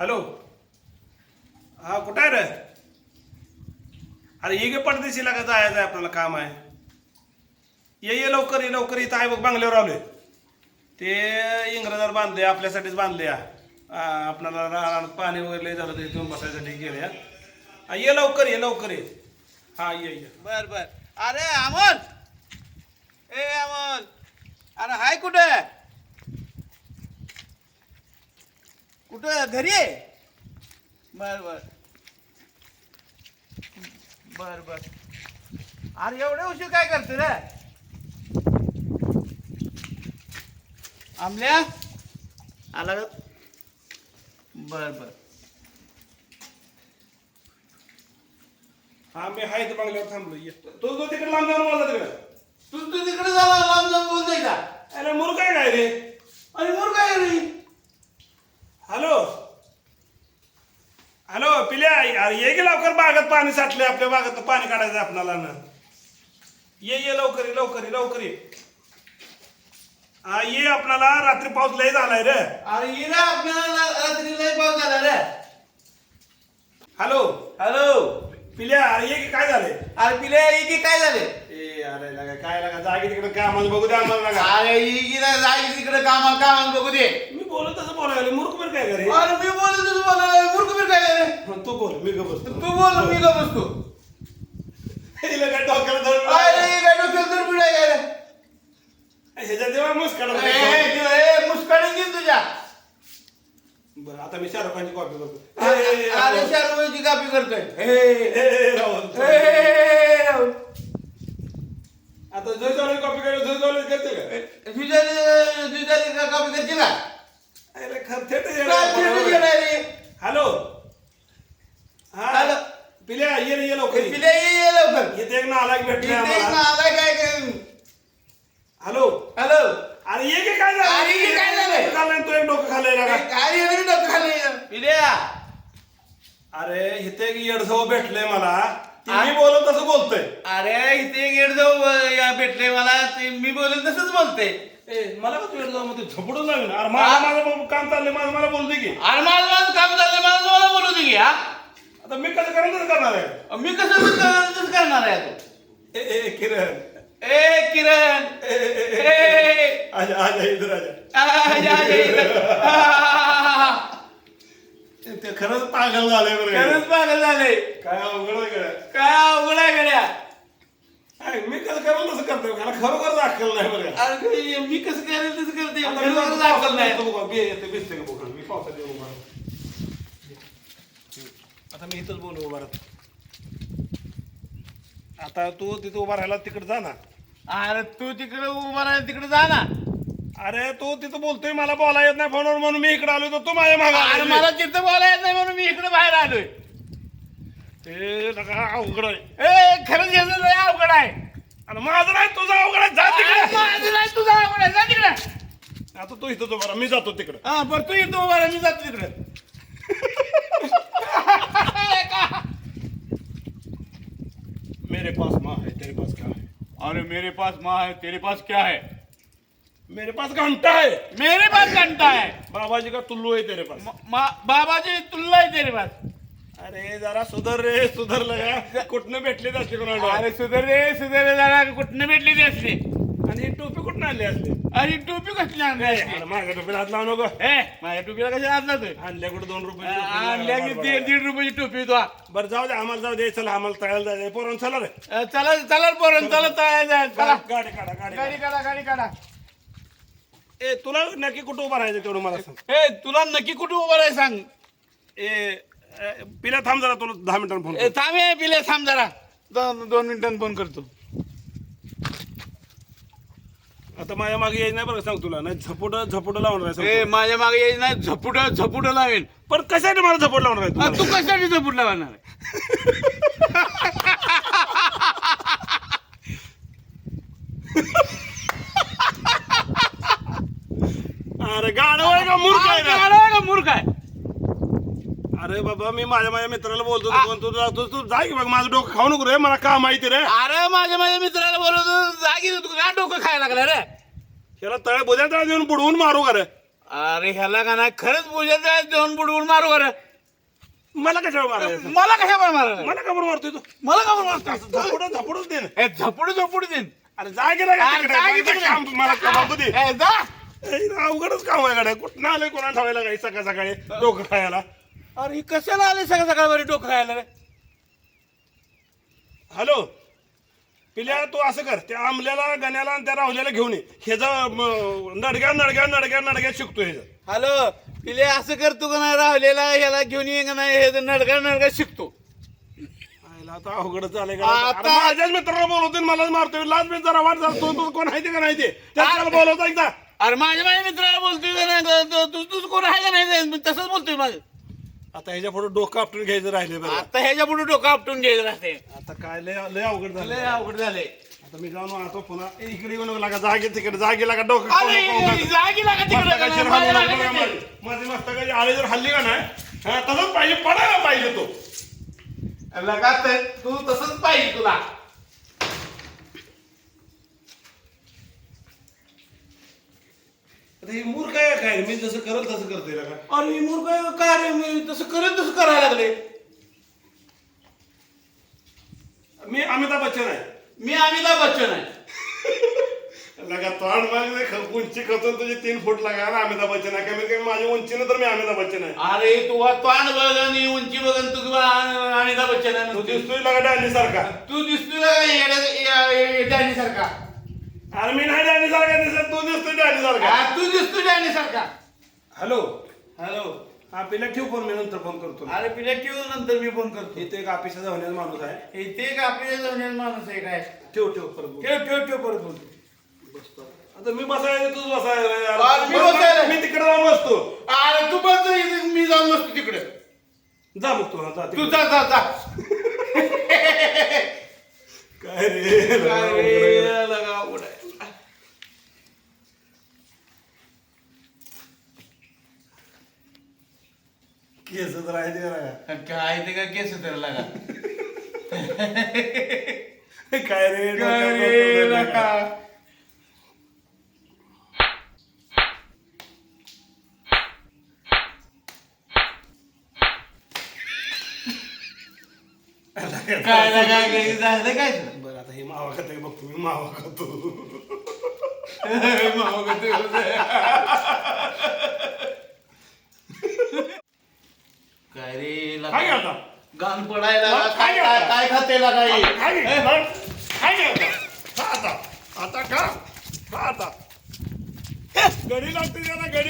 Hello हा कुठं आहे रे अरे ये गे पडदेशीला का जायचं आहे आपल्याला काम आहे ये ये लवकर ये लवकर इथं आहे बघ बांगल्यावर आलोय ते इंग्रजावर बांधले आपल्यासाठीच बांधले या आपल्याला पाणी वगैरे लय झालं तर इथून बसायसाठी गेले या. हा, ये लवकर ये लवकर ये हा ये ये बर बर. अरे अमोल! ए अमोल! अरे हाय कुठे? कुठं घरी आहे? बर बर. बर बर. अरे एवढे उशीर काय करते रे? आमल्या? आला बर बर. हा मी आहे इथं बांगल्यावर थांबलो. ये. तो तो तिकडे लांब जाऊन मला तिकडे. तू तू तिकडे जावा लांब जाऊन बोलतोय का? अरे मुरू काय काय रे. अरे मोर काय रे हॅलो. हॅलो पिल्या अरे ये गे लवकर बागात पाणी साठले आपल्या बागात पाणी काढायचं आपणाला ना ये ये लवकर ये लवकर ये लवकर ये. ये आपणाला रात्री पाऊस लय झालाय रे. अरे हिरा आपल्याला रात्री लय पाऊस झाला रे. हॅलो. हॅलो. पिल्या अरे ये की काय झालंय? अरे पिले की काय झाले ए अरे लगा काय लगा जागी तिकडे काय आम्हाला बघू दे आम्हाला लगा. अरे इगिरा जागी तिकडे कामाला कामाला बघू दे. मी बोलत तसं बोलायला मूर्ख बरं काय करे अरे मी बोलत तुझं बोलायला काय झाले तू बोल मी बसतो तू बोल मी बसतो हिला काय डोक्याला धरून अरे ही डोक्याला ह्याच्या तुझ्या बरं आता मी शाहरुख खानची कॉपी करतो अरे अरे शाहरुखची कापी करतोय राहुल. आता जो चालू कॉपी करायला जो चालू करते का तुझ्या तुझ्या कापी करते का हॅलो. हा. हॅलो. पिल्या ये रे, ये लवकर ये. पिले ये ये लवकर. इथे एक नालायक भेटले नालायक काय काय हॅलो. हॅलो. अरे ये की काय झालं? अरे ये काय झालंय? डोकं खाल्लंय, तो एक डोकं खाल्लंय ना का? काय एवढी डोकं खाली पिल्या. अरे इथे एक येडसव भेटलंय मला? मी बोलत तसं बोलतोय. अरे इथे गेट जाऊ या भेटले मला. ते मी बोलेल तसंच बोलते ए मला का तू येडसवमध्ये झपडून लागेल अरे माझं माझं काम चाललंय माझं मला बोलते की. अरे माझं माझं काम माझं मला बोलू दे की, हा? आता मी कसं तसं करणार आहे? मी कसं कसं करणार आहे तू? ए ए किरण. ए किरण. ए, आजा आजा इधर आजा. आ, या, या, इथं. आ, ते खरंच पागल झालंय. खरंच पागल झाले काय अवघड आहे गड्या. काय अवघड आहे गड्या? मी कसं करेल तसं करतोय? मला खरोखर दाखल नाही बरं का. अरे मी कसं करेल तसं करते आता मी खरोखर दाखल नाही. पावसात बघू, बे- येते, भिजते का बघू, मी पावसात येऊ उभा राहतो. आता मी इथंच बोलू उभा राहतो. आता तू तिथे उभा राहिला तिकडे जा ना. अरे तू तिकडे उभा राहा तिकडे जा ना. अरे तू तिथं बोलतोय मला बोला येत नाही फोनवर म्हणून मी इकडे आलो तर तू माझ्या अरे मागे मला तिथं बोलायला येत नाही म्हणून मी इकडे बाहेर आलोय. ते लगा अवघड आहे. ए खरंच याचं लय अवघड आहे. आणि माझं नाही तुझं अवघड आहे. जा तिकडे. माझं नाही तुझं अवघड आहे. जा तिकडे. आता तू इथं उभा राहा. मी जातो तिकडे. हा बरं तू इथं उभा राहा मी जातो तिकडे. मेरे पास माँ है तेरे पास क्या है? अरे मेरे पास माँ है तेरे पास क्या है? मेरे पास घंटा है। मेरे पास घंटा है। बाबाजी का टुल्लू है तेरे पास। म- मा- बाबाजी तुला आहे तेरे पास। अरे जरा सुधर रे सुधर लगा. कुठनं भेटले असते कोणाला अरे सुधर रे सुधर रे जरा. कुठनं भेटली ती असली? आणि ही टोपी कुठनं आणली असते अरे टोपी कसली आणली असली? अरे माझ्या टोपीला हात लावू नको. ए माझ्या टोपीला कशा आणला तू आणल्या कुठे दोन रुपये आणल्या की दीड दीड रुपयाची टोपी तो. बरं जाऊ दे आम्हाला जाऊ दे. चला आम्हाला तळायला जायचं पोरण चला रे. चला चला पोरण चला चला. चला. गाडी काढा गाडी गाडी काढा. काढा गाडी काढा. ए तुला नक्की कुठं उभं राहायचं तेवढं मला सांग. ए तुला नक्की कुठे उभं राहाय सांग? ए, पिल्या थांब जरा तुला दहा मिनिटांनी फोन ए, थांब ए पिले थांब जरा. दोन दोन मिनिटांनी फोन करतो. आता माझ्या मागे यायचं नाही बरं का सांग तुला. नाही झपोट झपोट लावणार आहे ए सांग माझ्या मागे यायचं नाही झपुट झपुट लावेल तुला. पण कशासाठी मला झपोट लावणार आहे आ, तू तू कशासाठी झपुट लावणार अरे गाणं आहे का मूर्ख आहे का? का मूर्ख आहे? अरे बाबा मी माझ्या माझ्या मित्राला बोलतो तू पण तू तू तू जा की बघ माझं डोकं खाऊ नको रे मला का माहिती रे. अरे माझ्या माझ्या मित्राला बोलवतो जागी तू का डोकं खायला लागला रे. त्याला तळ बोध्या तळा देऊन बुडवून मारू का रे? अरे ह्याला का नाही खरंच पूजा दोन बुडबुड मारू बरं मला कशावर मारायचं? मला कशा पण मारा मला का बरं मारतोय तू. मला का पण मारतो झपोडून झपोडून दे ना. ए झपुडू झपुडू देईन. अरे जा गेला का अरे तिकडे? जा की मला तिकडे. काम- मला काम बघू दे. ए, जा. ए, अवघडच काम आहे गाड्या. कुठं आलंय कोणा ठेवायला काही सकाळ सकाळी? डोकं खायला. अरे ही कशाला आले सकाळ सकाळ बरी डोकं खायला रे? हॅलो. पिल्या तू असं कर. त्या आमल्याला गण्याला आणि त्या राहुल्याला घेऊन ये. हे जा नडग्या नडग्या नडग्या नडग्या शिकतो हे. हॅलो. पिले असं कर तू का नाही? राहुलेला ह्याला घेऊन ये का नाही? हे नडका नडका शिकतो. आईला आता अवघडच झालंय का आता- अरे माझ्याच मित्राला बोलवतोय आणि मलाच मारतोय. लाज बीज जरा वाट झाला तू तू कोण आहे ते का नाही ते? त्याला बोलवतो एकदा. अरे माझ्या माझ्या मित्राला बोलतोय का नाही? तू- तू कोण आहे का नाही? मी तसंच बोलतोय माझं. आता ह्याच्या पुढे डोकं आपटून घ्यायचं राहिले बरं आता ह्याच्या पुढे डोकं आपटून घ्यायचं राहते आता काय लय लय अवघड झालं लय अवघड झालंय आता मी जाऊन आता पुन्हा ए, इकडे येऊ नको लागा जागे तिकडे जागे लागा डोकं अरे नको, नको. जागी लागा तिकडे मस्तकाची लागा तिकडे. माझी. मस्तकाची आळे जर हल्ली का नाही हा, तसंच पाहिजे पडायला पाहिजे तो लगात तू तसंच पाहिजे तुला आता हे मूर्ख आहे काय? मी जसं करल तसं करतोय का? अरे मूर्ख काय रे? मी तसं करेल तसं करायला लागले. मी अमिताभ बच्चन आहे. मी अमिताभ बच्चन आहे. लगा तोंड मागले ख- उंची खतून तुझी तीन फूट लागा ना अमिताभ बच्चन आहे. कमीत कमी माझी उंचीनं तर मी अमिताभ बच्चन आहे. अरे तू तोंड बघ आणि उंची बघ आणि तू अमिताभ बच्चन आहे तू म्हणतोय. दिसतोय लगा डॅनी सारखा. तू दिसतोय डॅनी सारखा. अरे मी नाही डॅनी सारखा दिसत तू दिसतोय डॅनी सारखा हा, तू दिसतोय डॅनी सारखा हॅलो? हॅलो? हा पिल्या ठेव फोन मी नंतर फोन करतो अरे पिल्या ठेव नंतर मी फोन करतो. इथे एक ऑफिसला जाऊन माणूस आहे. इथे का आपल्या जाऊन माणूस आहे काय? ठेव ठेव परत बोल. ठेव ठेव ठेव परत बोलतो आता मी बसायला तूच बसायला. अरे मी बसायला. मी तिकडे जाऊन बसतो. अरे तू बस इथे, मी जाऊन बसतो तिकडे. जा मग तू हा, जा तू. जा जा जा. काय रे काय रे, लगा केस तर आहे ते. काय ते का केस त्याला लागा काय रे काय डोक्यात रे, डोकं लगा. धरलं. काय लगा काय झालं काय तुला? बरं आता हे मावा खाते बघ तुम्ही मावा खातो मागं ते होतं. काय रे लगा? काय आता गाण पडायला मग काय काय काय आता? काय खाते लागा हे? काय काय आता खा आता. आता खा. खा आता. गडी लागते त्याला गडी